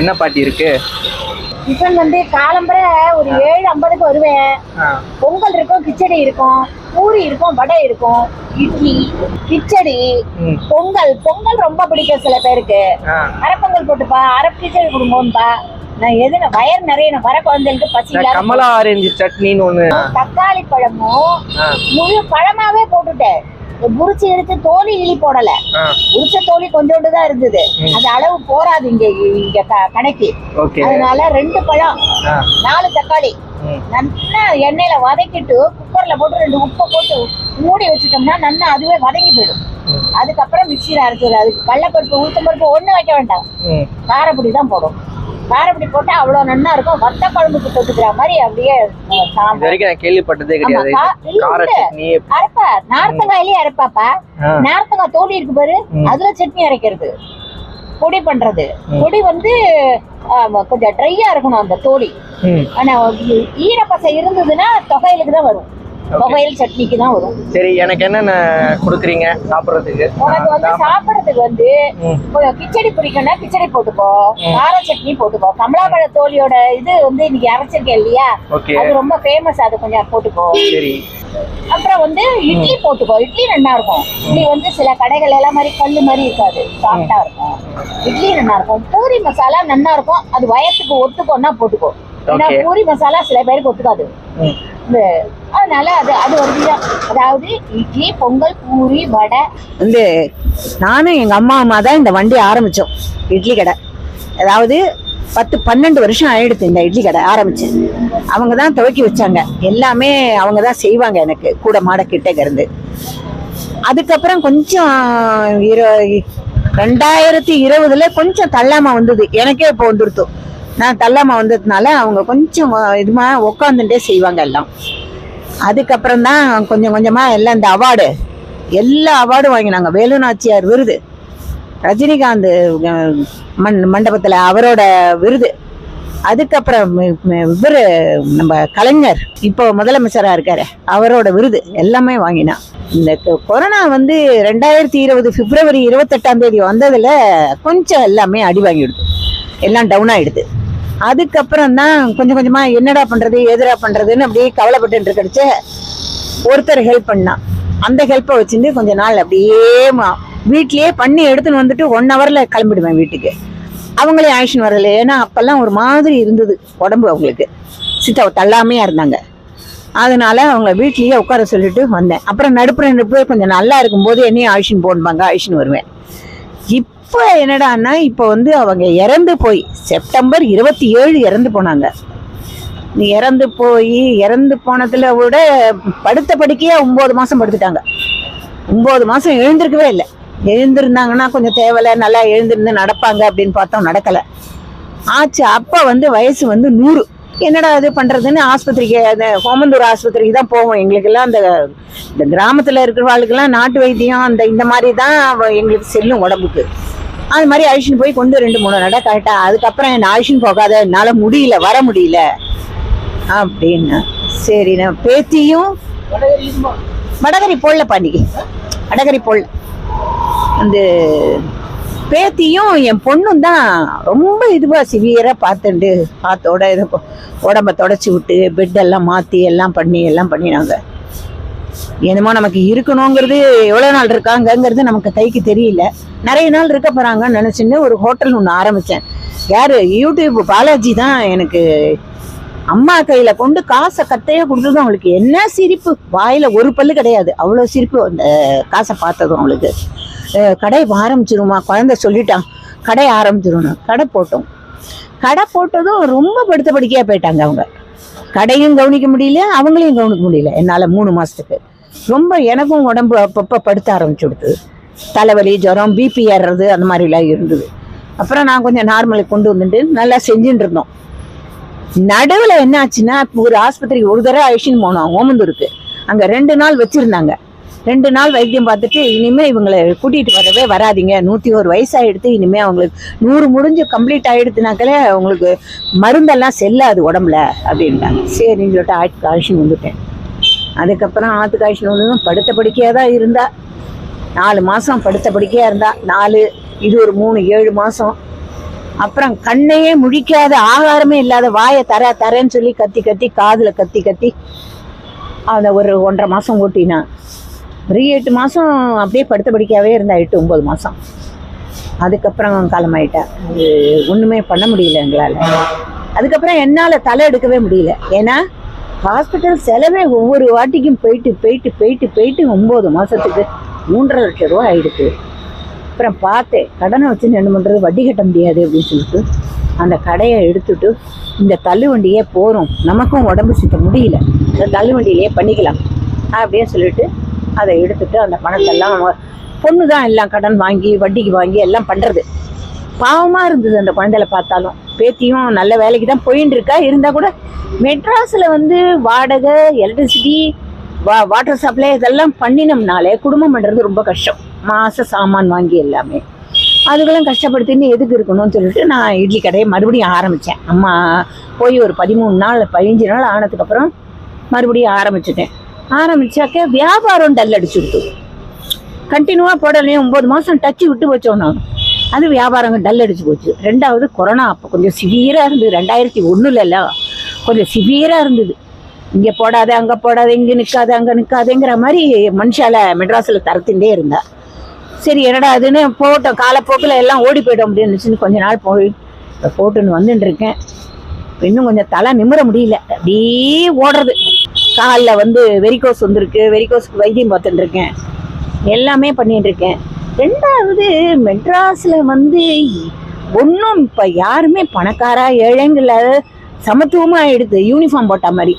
என்ன பாட்டி இருக்கு? டிஃபன் வந்து காலம்பரை ஒரு ஏழு ஐம்பதுக்கு வருவேன். பொங்கல் இருக்கும் கிச்சடி இருக்கும் பூரி இருக்கும் வடை இருக்கும் இட்லி கிச்சடி பொங்கல். பொங்கல் ரொம்ப பிடிக்கும் சில பேருக்கு. அரைப்பொங்கல் போட்டுப்பா அரை கிச்சடி கொடுங்கோன்பா நான் எது நான் வயர் நிறைய வர குழந்தைகளுக்கு பசி கமலா ஆரஞ்சு சட்னின்னு ஒண்ணு. தக்காளி பழமும் முழு பழமாவே போட்டுட்டேன். புரிச்சு எடுத்து தோலி இழி போடல. உரிச்ச தோலி கொஞ்சோண்டு தான் இருந்தது. அது அளவு போராது இங்க இங்க கணக்கு அதனால ரெண்டு பழம் நாலு தக்காளி. நல்லா எண்ணெயில வதக்கிட்டு குக்கர்ல போட்டு ரெண்டு உப்பை போட்டு மூடி வச்சுட்டோம்னா நல்லா அதுவே வதங்கி போயிடும். அதுக்கப்புறம் மிக்சியில் அரைச்சிடும் அதுக்கு கடலப்பருப்பு உளுத்தம் பருப்பு ஒண்ணு வைக்க வேண்டாம். காரப்பொடி தான் போடும். காரப்பொடி போட்டா அவ்வளவு நல்லா இருக்கும். வத்த குழம்புக்கு தொட்டுக்கிற மாதிரி அப்படியே இது சாம்பார். வரைக்கும் நான் கேள்விப்பட்டதே கிடையாது. கார. சட்னி அரைப்பா. நார்த்தங்காயிலேயே அரைப்பாப்பா. நார்த்தங்காய் தோலி இருக்கு பாரு. அதுல சட்னி அரைக்கிறது. பொடி பண்றது. பொடி வந்து கொஞ்சம் ட்ரையா இருக்கணும் அந்த ம். ஆனா ஈரப்பசை இருந்ததுன்னா தொகையிலுக்கு தான் வரும். தொகையில் சட்னிக்கு தான் வரும். சரி எனக்கு என்னென்ன கொடுக்குறீங்க சாப்பிட்றதுக்கு? உனக்கு வந்து சாப்பிடறதுக்கு வந்து. கொஞ்சம் கிச்சடி பிடிக்கும்னா கிச்சடி போட்டுக்கோ கார சட்னி போட்டுக்கோ. கமலாபழ தோலியோட இது வந்து இன்னைக்கு அரைச்சிருக்கேன் இல்லையா? அது ரொம்ப ஃபேமஸ் அது கொஞ்சம் போட்டுக்கோ. சரி. அப்புறம் வந்து இட்லி போட்டுக்கோ. இட்லி நல்லா இருக்கும். இட்லி வந்து சில கடைகள் எல்லாம் மாதிரி கல்லு மாதிரி இருக்காது. சாஃப்டா இருக்கும். இட்லி நல்லா இருக்கும். பூரி மசாலா நல்லா இருக்கும். அது வயத்துக்கு ஒத்துக்கோன்னா போட்டுக்கோ. ஏன்னா. பூரி மசாலா சில பேருக்கு ஒத்துக்காது. அதனால அது அது ஒரு விதம் அதாவது இட்லி பொங்கல் பூரி வடை. வந்து நானும் எங்கள் அம்மா அம்மா தான் இந்த வண்டி ஆரம்பித்தோம் இட்லி கடை. அதாவது பத்து பன்னெண்டு வருஷம் ஆயிடுத்து இந்த இட்லி கடை ஆரம்பிச்சு. அவங்க தான் துவக்கி வச்சாங்க. எல்லாமே அவங்க தான் செய்வாங்க எனக்கு கூட மாட கிட்டக்க இருந்து. அதுக்கப்புறம் கொஞ்சம் இரு ரெண்டாயிரத்தி இருபதுல கொஞ்சம் தள்ளாம வந்தது. எனக்கே இப்போ வந்துருத்தோம் நான் தள்ளாம வந்ததுனால அவங்க கொஞ்சம் இதுமா உட்காந்துட்டே செய்வாங்க எல்லாம். அதுக்கப்புறம் தான் கொஞ்சம் கொஞ்சமாக எல்லாம் இந்த அவார்டு எல்லா அவார்டும் வாங்கினாங்க. வேலு நாச்சியார் விருது ரஜினிகாந்த் மண் மண்டபத்தில் அவரோட விருது. அதுக்கப்புறம் இவர் நம்ம கலைஞர் இப்போ முதலமைச்சராக இருக்காரு அவரோட விருது எல்லாமே வாங்கினான் இந்த கொ- கொரோனா வந்து ரெண்டாயிரத்தி இருபது பிப்ரவரி இருபத்தெட்டாம் தேதி வந்ததில் கொஞ்சம் எல்லாமே அடி வாங்கிடுது. எல்லாம் டவுன் ஆகிடுது அதுக்கப்புறம் தான் கொஞ்சம் கொஞ்சமாக என்னடா பண்ணுறது எதிரா பண்ணுறதுன்னு அப்படியே கவலைப்பட்டு இருக்கடிச்சு ஒருத்தர் ஹெல்ப் பண்ணான் அந்த ஹெல்ப்பை வச்சுருந்து கொஞ்ச நாள் அப்படியே ம- வீட்லயே பண்ணி எடுத்துன்னு வந்துட்டு ஒன் ஹவர்ல கிளம்பிடுவேன் வீட்டுக்கு. அவங்களே ஆயிஷன் வரல. ஏன்னா அப்பெல்லாம் ஒரு மாதிரி இருந்தது உடம்பு அவங்களுக்கு. சித்தா தள்ளாமையா இருந்தாங்க. அதனால அவங்கள வீட்லயே உட்கார சொல்லிட்டு வந்தேன். அப்புறம் நடுப்புற நடுப்பு கொஞ்சம் நல்லா இருக்கும்போது என்னையும் ஆக்ஷன் போன்பாங்க ஆக்ஷன் வருவேன். இப்போ என்னடான்னா இப்போ வந்து அவங்க இறந்து போய் செப்டம்பர் இருபத்தி ஏழு இறந்து போனாங்க. நீ இறந்து போய் இறந்து போனதுல விட படுத்த படிக்கையே ஒம்பது மாதம் படுத்துட்டாங்க. ஒம்பது மாதம் எழுந்திருக்கவே இல்லை. எழுந்திருந்தாங்கன்னா கொஞ்சம் தேவையில்ல நல்லா எழுந்திருந்து நடப்பாங்க அப்படின்னு பார்த்தோம் நடக்கலை. ஆச்சு அப்போ வந்து வயசு வந்து நூறு. என்னடா இது பண்ணுறதுன்னு ஆஸ்பத்திரிக்கு அந்த கோமந்தூர் ஆஸ்பத்திரிக்கு தான் போவோம். எங்களுக்கெல்லாம் அந்த இந்த கிராமத்தில் இருக்கிறவாளுக்கெல்லாம் நாட்டு வைத்தியம் அந்த இந்த மாதிரி தான் எங்களுக்கு செல்லும் உடம்புக்கு. அது மாதிரி அழிச்சுன்னு போய் கொண்டு ரெண்டு மூணு நட கரெக்டாக அதுக்கப்புறம் என்ன அழிச்சுன்னு போகாத என்னால் முடியல வர முடியல. அப்படின்னு. சரிண்ணா பேத்தியும் வடகரி போடல பாண்டிக்கு வடகரி போடல அந்த பேத்தியும் என் பொண்ணும் தான் ரொம்ப இதுவாக சிவியராக பார்த்துண்டு பார்த்தோட இதை உடம்ப தொடச்சி விட்டு பெட்டெல்லாம் மாற்றி எல்லாம் பண்ணி எல்லாம் பண்ணினாங்க. என்னமோ நமக்கு இருக்கணுங்கிறது எவ்வளோ நாள் இருக்காங்கங்கிறது நமக்கு கைக்கு தெரியல. நிறைய நாள் இருக்க போகிறாங்கன்னு நினச்சின்னு ஒரு ஹோட்டல் ஒன்று ஆரம்பித்தேன் யார்? யூடியூப் பாலாஜி தான் எனக்கு அம்மா கையில் கொண்டு காசை கத்தையாக கொடுத்ததும் அவளுக்கு என்ன சிரிப்பு? வாயில் ஒரு பல்லு கிடையாது. அவ்வளோ சிரிப்பு அந்த காசை பார்த்ததும் அவளுக்கு. கடை ஆரம்பிச்சிருமா? குழந்தை சொல்லிட்டான். கடை ஆரம்பிச்சிருணும் கடை போட்டோம். கடை போட்டதும் ரொம்ப படுத்த படிக்கையாக போயிட்டாங்க அவங்க. கடையும் கவனிக்க முடியல அவங்களையும் கவனிக்க முடியல. என்னால் மூணு மாதத்துக்கு ரொம்ப எனக்கும் உடம்பு அப்பப்போ படுத்த ஆரம்பிச்சுடுது. தலைவலி ஜுரம் பிபி ஏறுறது அந்த மாதிரிலாம் இருந்தது. அப்புறம் நான் கொஞ்சம் நார்மலுக்கு கொண்டு வந்துட்டு நல்லா செஞ்சுட்டு இருந்தோம். நடுவில் என்ன ஆச்சுன்னா ஒரு ஆஸ்பத்திரிக்கு ஒரு தடவை அழிச்சின்னு போனோம் ஓமந்தூருக்கு. அங்கே ரெண்டு நாள் வச்சுருந்தாங்க. ரெண்டு நாள் வைத்தியம் பார்த்துட்டு இனிமே இவங்களை கூட்டிகிட்டு வரவே வராதீங்க. நூற்றி ஒரு வயசாகிடுது இனிமே அவங்களுக்கு நூறு முடிஞ்சு கம்ப்ளீட் ஆகிடுதுனாக்கலே அவங்களுக்கு மருந்தெல்லாம் செல்லாது உடம்புல அப்படின்ட்டாங்க. சரின்னு சொல்லிட்டு ஆட்டுக்கு அழிச்சின்னு வந்துட்டேன். அதுக்கப்புறம் ஆற்றுக்கு அழிச்சின்னு படுத்த படுக்கையாக தான் இருந்தா. நாலு மாதம் படுத்த படுக்கையாக இருந்தா. நாலு இது ஒரு மூணு ஏழு மாதம் அப்புறம் கண்ணையே முழிக்காத ஆகாரமே இல்லாத வாயை தர தரேன்னு சொல்லி கத்தி கத்தி காதில் கத்தி கத்தி அதை ஒரு ஒன்றரை மாதம் ஓட்டினான் ஒரு எட்டு மாதம் அப்படியே படுத்த படிக்காவே இருந்தா எட்டு ஒம்பது மாதம் அதுக்கப்புறம் காலமாயிட்டா. ஒன்றுமே பண்ண முடியல எங்களால். அதுக்கப்புறம் என்னால் தலை எடுக்கவே முடியல. ஏன்னா ஹாஸ்பிட்டல் செலவே ஒவ்வொரு வாட்டிக்கும் போயிட்டு போயிட்டு போயிட்டு போயிட்டு ஒம்பது மாதத்துக்கு மூன்றரை லட்சம் ரூபா ஆயிடுச்சு அப்புறம் பார்த்தேன் கடனை வச்சு என்ன பண்ணுறது வட்டி கட்ட முடியாது அப்படின்னு சொல்லிட்டு அந்த கடையை எடுத்துட்டு இந்த தள்ளுவண்டியே போகிறோம் நமக்கும் உடம்பு சுத்த முடியல. இந்த தள்ளுவண்டியிலேயே பண்ணிக்கலாம் அப்படின்னு சொல்லிட்டு அதை எடுத்துட்டு அந்த பணத்தெல்லாம் பொண்ணு தான் எல்லாம் கடன் வாங்கி வட்டிக்கு வாங்கி எல்லாம் பண்ணுறது பாவமாக இருந்தது அந்த குழந்தைல பார்த்தாலும். பேத்தியும் நல்ல வேலைக்கு தான் போயின்னு இருக்கா. இருந்தால் கூட மெட்ராஸில் வந்து வாடகை எலக்ட்ரிசிட்டி வா வாட்டர் சப்ளை இதெல்லாம் பண்ணினோம்னாலே குடும்பம் பண்ணுறது ரொம்ப கஷ்டம். மாத சாமான் வாங்கி எல்லாமே. அதுக்கெல்லாம் கஷ்டப்படுத்தின்னு எதுக்கு இருக்கணும்னு சொல்லிட்டு நான் இட்லி கடையை மறுபடியும் ஆரம்பித்தேன் அம்மா போய் ஒரு பதிமூணு நாள் பதினஞ்சு நாள் ஆனதுக்கப்புறம் மறுபடியும் ஆரம்பிச்சிட்டேன். ஆரம்பித்தாக்க வியாபாரம் டல் அடிச்சு அடிச்சுடுத்து கண்டினியூவாக போடலையே ஒம்பது மாதம் டச்சு விட்டு வச்சோம் நான். அது வியாபாரம் டல் அடிச்சு போச்சு. ரெண்டாவது கொரோனா அப்போ கொஞ்சம் சிவியராக இருந்தது. ரெண்டாயிரத்தி ஒன்றுலலாம் கொஞ்சம் சிவியராக இருந்தது. இங்கே போடாத அங்கே போடாத இங்கே நிற்காத அங்கே நிற்காதேங்கிற மாதிரி மனுஷால மெட்ராஸில் தரத்துட்டே இருந்தா. சரி என்னடா அதுன்னு போட்டோம். காலப்போக்கில் எல்லாம் ஓடி போயிடும் அப்படின்னு கொஞ்ச நாள் போய் இப்போ போட்டுன்னு வந்துட்டு இருக்கேன். இன்னும் கொஞ்சம் தலை நிமிர முடியல. அப்படியே ஓடுறது. காலில் வந்து வெரிகோஸ் வந்திருக்கு. வெரிகோஸ்க்கு வைத்தியம் பார்த்துட்டு இருக்கேன். எல்லாமே பண்ணிட்டு இருக்கேன். ரெண்டாவது மெட்ராஸில் வந்து ஒன்றும் இப்போ யாருமே பணக்காரா ஏழைங்கள சமத்துவமாக எடுத்து யூனிஃபார்ம் போட்ட மாதிரி.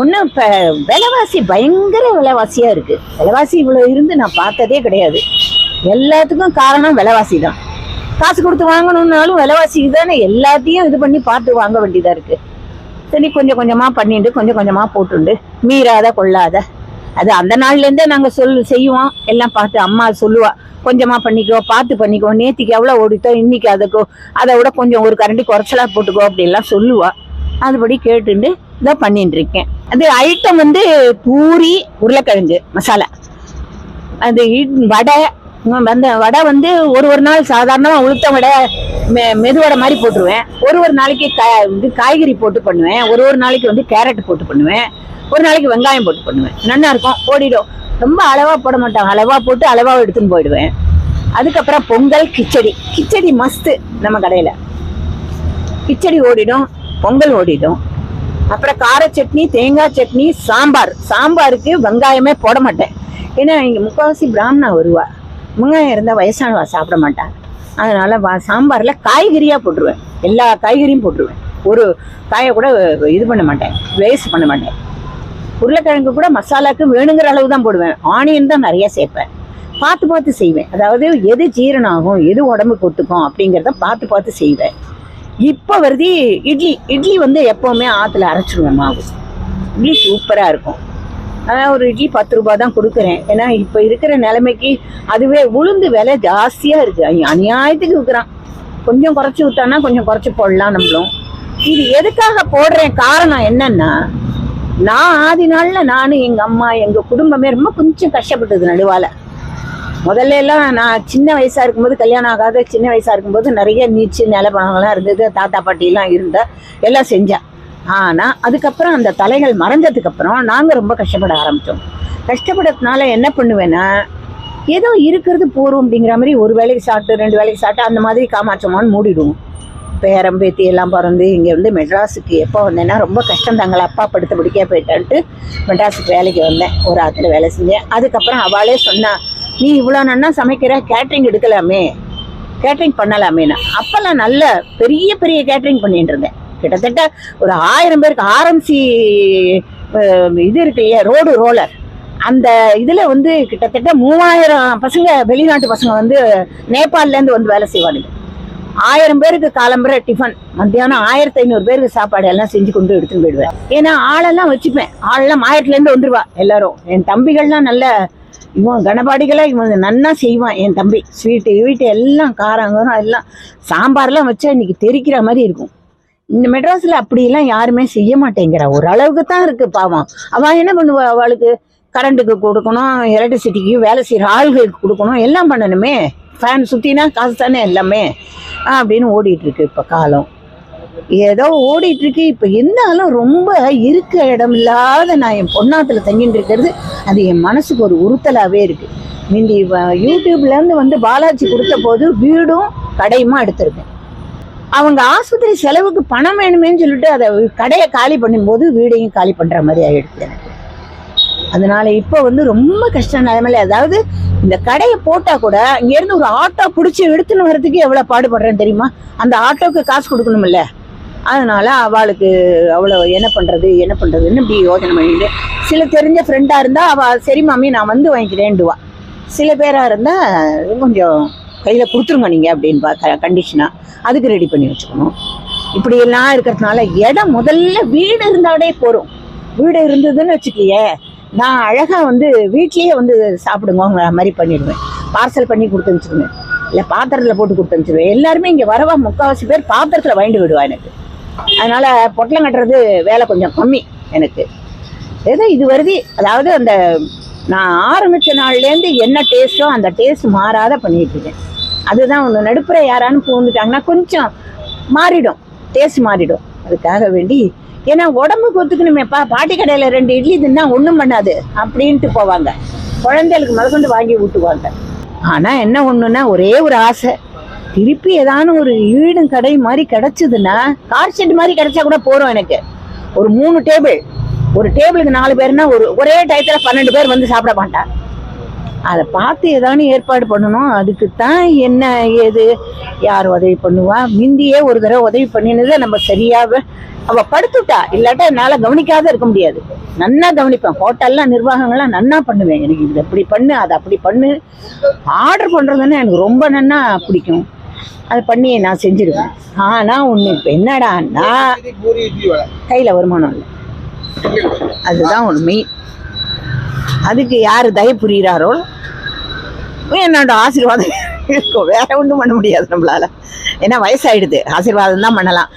ஒன்றும் இப்போ விலைவாசி பயங்கர விலைவாசியாக இருக்குது விலைவாசி இவ்வளோ இருந்து நான் பார்த்ததே கிடையாது. எல்லாத்துக்கும் காரணம் விலைவாசி தான். காசு கொடுத்து வாங்கணுன்னாலும் விலைவாசி தானே. எல்லாத்தையும் இது பண்ணி பார்த்து வாங்க வேண்டியதாக இருக்குது சரி கொஞ்சம் கொஞ்சமாக பண்ணிட்டு கொஞ்சம் கொஞ்சமாக போட்டுண்டு. மீறாத கொள்ளாத. அது அந்த நாள்லேருந்தே நாங்கள் சொல் செய்வோம். எல்லாம் பார்த்து அம்மா சொல்லுவா கொஞ்சமாக பண்ணிக்கோ பார்த்து பண்ணிக்கோ நேற்றுக்கு எவ்வளோ ஓடித்தோ இன்றைக்கி அதுக்கோ அதை விட கொஞ்சம் ஒரு கரண்டி குறைச்சலாக போட்டுக்கோ அப்படிலாம் சொல்லுவா. அதுபடி கேட்டுண்டு இதை பண்ணிட்டு இருக்கேன் அது ஐட்டம் வந்து பூரி உருளைக்கிழங்கு மசாலா. அது இட்- வடை வந்த வடை வந்து ஒரு ஒரு நாள் சாதாரணமாக உளுத்த வடை மெ மெதுவடை மாதிரி போட்டுருவேன். ஒரு ஒரு நாளைக்கு கா இது காய்கறி போட்டு பண்ணுவேன். ஒரு ஒரு நாளைக்கு வந்து கேரட் போட்டு பண்ணுவேன். ஒரு நாளைக்கு வெங்காயம் போட்டு பண்ணுவேன். நல்லா இருக்கும். ஓடிடும் ரொம்ப அளவாக போட மாட்டாங்க அளவாக போட்டு அளவாக எடுத்துன்னு போயிடுவேன். அதுக்கப்புறம் பொங்கல் கிச்சடி. கிச்சடி மஸ்து நம்ம கடையில். கிச்சடி ஓடிடும். பொங்கல் ஓடிடும். அப்புறம் கார சட்னி தேங்காய் சட்னி சாம்பார். சாம்பாருக்கு வெங்காயமே போட மாட்டேன். ஏன்னா இங்கே முக்கால்வாசி பிராமணா வருவா. வெங்காயம் இருந்தால் வயசானவா சாப்பிட மாட்டா. அதனால வா சாம்பாரில் காய்கறியாக போட்டுருவேன். எல்லா காய்கறியும் போட்டுருவேன். ஒரு காயை கூட இது பண்ண மாட்டேன். வேஸ்ட் பண்ண மாட்டேன். உருளைக்கிழங்கு கூட மசாலாவுக்கு வேணுங்கிற அளவு தான் போடுவேன். ஆனியன் தான் நிறையா சேர்ப்பேன். பார்த்து பார்த்து செய்வேன். அதாவது எது ஜீரணம் ஆகும் எது உடம்புக்கு ஒத்துக்கும் அப்படிங்கிறத பார்த்து பார்த்து செய்வேன். இப்போ வருது இட்லி. இட்லி வந்து எப்போவுமே ஆற்றுல அரைச்சிடுவேன் மாவு. இட்லி சூப்பராக இருக்கும். அதான் ஒரு இட்லி பத்து ரூபா தான் கொடுக்குறேன். ஏன்னா இப்போ இருக்கிற நிலைமைக்கு அதுவே உளுந்து விலை ஜாஸ்தியாக இருக்குது அநியாயத்துக்கு விற்கிறான். கொஞ்சம் குறைச்சி விட்டானா கொஞ்சம் குறைச்சி போடலாம் நம்மளும். இது எதுக்காக போடுறேன் காரணம் என்னன்னா நான் ஆதி நாளில் நான் எங்கள் அம்மா எங்கள் குடும்பமே ரொம்ப கொஞ்சம் கஷ்டப்பட்டது நடுவால். முதல்ல எல்லாம் நான் சின்ன வயசாக இருக்கும்போது கல்யாணம் ஆகாத சின்ன வயசாக இருக்கும்போது நிறைய நீச்சு நிலப்பழங்கள்லாம் இருந்தது. தாத்தா பாட்டிலாம் இருந்தால் எல்லாம் செஞ்சேன். ஆனால் அதுக்கப்புறம் அந்த தலைகள் மறைஞ்சதுக்கு அப்புறம் ரொம்ப கஷ்டப்பட ஆரம்பித்தோம் கஷ்டப்படுறதுனால என்ன பண்ணுவேன்னா ஏதோ இருக்கிறது போகிறோம் அப்படிங்கிற மாதிரி ஒரு வேலைக்கு சாப்பிட்டு ரெண்டு வேலைக்கு சாப்பிட்டு அந்த மாதிரி காமாட்சமான்னு மூடிடுவோம். பேரம் பேத்தி எல்லாம் பிறந்து இங்கே வந்து மெட்ராஸுக்கு எப்போ வந்தேன்னா ரொம்ப கஷ்டம் தாங்களா அப்பா படுத்த பிடிக்க போயிட்டான்ட்டு மெட்ராஸுக்கு வேலைக்கு வந்தேன். ஒரு ஆற்றுல வேலை செஞ்சேன். அதுக்கப்புறம் அவளே சொன்னா நீ இவ்வளோ நன்னா சமைக்கிற? கேட்ரிங் எடுக்கலாமே. கேட்ரிங் பண்ணலாமேனா அப்போல்லாம் நல்ல பெரிய பெரிய கேட்ரிங் பண்ணிட்டு இருந்தேன். கிட்டத்தட்ட ஒரு ஆயிரம் பேருக்கு ஆர்எம்சி இது இருக்கு இல்லையா ரோடு ரோலர். அந்த இதில் வந்து கிட்டத்தட்ட மூவாயிரம் பசங்க வெளிநாட்டு பசங்க வந்து நேபாளிலேருந்து வந்து வேலை செய்வானுங்க. ஆயிரம் பேருக்கு காலம்பரை டிஃபன். மத்தியானம் ஆயிரத்தி ஐநூறு பேருக்கு சாப்பாடு எல்லாம் செஞ்சு கொண்டு எடுத்துகிட்டு போயிடுவேன். ஏன்னா ஆளெல்லாம் வச்சுப்பேன். ஆளெல்லாம் மாயத்துலேருந்து வந்துடுவா எல்லாரும். என் தம்பிகள்லாம் நல்ல இவன் கனபாடிகளாக இவன் நன்னா செய்வான் என் தம்பி. ஸ்வீட்டு வீட்டு எல்லாம் காரங்கரம் எல்லாம் சாம்பார்லாம் வச்சா இன்னைக்கு தெரிக்கிற மாதிரி இருக்கும். இந்த மெட்ராஸில் அப்படியெல்லாம் யாருமே செய்ய மாட்டேங்கிறா. ஓரளவுக்கு தான் இருக்கு பாவம். அவள் என்ன பண்ணுவா? அவளுக்கு கரண்ட்டுக்கு கொடுக்கணும் எலக்ட்ரிசிட்டிக்கு வேலை செய்கிற ஆள்களுக்கு கொடுக்கணும் எல்லாம் பண்ணணுமே. ஃபேன் சுற்றினா காசு தானே எல்லாமே. அப்படின்னு ஓடிட்டு இருக்கு இப்போ காலம். ஏதோ ஓடிட்டு இருக்கு. இப்போ இருந்தாலும் ரொம்ப இருக்க இடம் இல்லாத நான் என் பொன்னாத்துல தங்கிட்டு இருக்கிறது. அது என் மனசுக்கு ஒரு உறுத்தலாகவே இருக்கு. முந்தி யூடியூப்லேருந்து வந்து பாலாஜி கொடுத்த போது வீடும் கடையுமா எடுத்திருக்கேன். அவங்க ஆஸ்பத்திரி செலவுக்கு பணம் வேணுமேன்னு சொல்லிட்டு அதை கடையை காலி பண்ணும்போது வீடையும் காலி பண்ணுற மாதிரி ஆகிடுச்சு எனக்கு. அதனால இப்போ வந்து ரொம்ப கஷ்டம். நிலைமையில அதாவது இந்த கடையை போட்டால் கூட இங்கேருந்து ஒரு ஆட்டோ பிடிச்சி எடுத்துன்னு வர்றதுக்கு எவ்வளோ பாடுபடுறேன் தெரியுமா? அந்த ஆட்டோவுக்கு காசு கொடுக்கணுமில்ல அதனால அவளுக்கு அவ்வளோ என்ன பண்ணுறது என்ன பண்ணுறதுன்னு இப்படி யோசனை பண்ணிட்டு சில தெரிஞ்ச ஃப்ரெண்டாக இருந்தால் அவள் சரி மாமி நான் வந்து வாங்கிக்கிறேன்டுவா சில பேராக இருந்தால் கொஞ்சம் கையில் கொடுத்துருங்க நீங்கள் அப்படின்னு பார்த்த கண்டிஷனாக அதுக்கு ரெடி பண்ணி வச்சுக்கணும். இப்படியெல்லாம் இருக்கிறதுனால இடம் முதல்ல வீடு இருந்தாலே போகிறோம் வீடு இருந்ததுன்னு வச்சுக்கலையே. நான் அழகாக வந்து வீட்லேயே வந்து சாப்பிடுங்கிற மாதிரி பண்ணிடுவேன். பார்சல் பண்ணி கொடுத்து அனுப்பிச்சிடுவேன் இல்லை பாத்திரத்தில் போட்டு கொடுத்து அனுப்பிச்சிடுவேன் எல்லாருமே இங்கே வரவா முக்கால்வாசி பேர் பாத்திரத்தில் வாங்கிட்டு விடுவா எனக்கு. அதனால் பொட்டலம் கட்டுறது வேலை கொஞ்சம் கம்மி எனக்கு. ஏதோ இது வருது. அதாவது அந்த நான் ஆரம்பித்த நாள்லேருந்து என்ன டேஸ்ட்டோ அந்த டேஸ்ட் மாறாத பண்ணிட்டு இருக்கேன். அதுதான் ஒன்று நடுப்புற யாரான்னு பூந்துட்டாங்கன்னா கொஞ்சம் மாறிடும் டேஸ்ட் மாறிடும். அதுக்காக வேண்டி ஏன்னா உடம்புக்கு ஒத்துக்கணுமேப்பா பாட்டி கடையில் ரெண்டு இட்லி தின்னா ஒன்றும் பண்ணாது அப்படின்ட்டு போவாங்க. குழந்தைகளுக்கு முதற்கொண்டு வாங்கி ஊட்டுவாங்க. ஆனால் என்ன ஒன்றுன்னா ஒரே ஒரு ஆசை. திருப்பி ஏதானு ஒரு ஈடும் கடை மாதிரி கிடச்சிதுன்னா கார் ஷெட் மாதிரி கிடைச்சா கூட போகிறோம் எனக்கு. ஒரு மூணு டேபிள் ஒரு டேபிளுக்கு நாலு பேர்னா ஒரு ஒரே டயத்தில் பன்னெண்டு பேர் வந்து சாப்பிட மாட்டான் அதை பார்த்து ஏதானு ஏற்பாடு பண்ணணும். அதுக்கு தான் என்ன ஏது யார் உதவி பண்ணுவா? மிந்தியே ஒரு தடவை உதவி பண்ணினதை நம்ம சரியாக அவ படுத்துட்டா. இல்லாட்டா என்னால் கவனிக்காத இருக்க முடியாது. நன்னா கவனிப்பேன். ஹோட்டல்லாம் நிர்வாகங்கள்லாம் நன்னா பண்ணுவேன். எனக்கு இது இப்படி பண்ணு அதை அப்படி பண்ணு. ஆர்டர் பண்ணுறதுன்னா எனக்கு ரொம்ப நன்னா பிடிக்கும். அதை பண்ணி நான் செஞ்சிருவேன். ஆனால் ஒன்று இப்போ என்னடான்னா கையில் வருமானம் இல்லை. அதுதான் உண்மை அதுக்கு யார் தய புரிகிறாரோ என்னோட ஆசீர்வாதம் இருக்கும். வேற ஒன்றும் பண்ண முடியாது நம்மளால. ஏன்னா வயசாயிடுது. ஆசீர்வாதம் தான் பண்ணலாம்.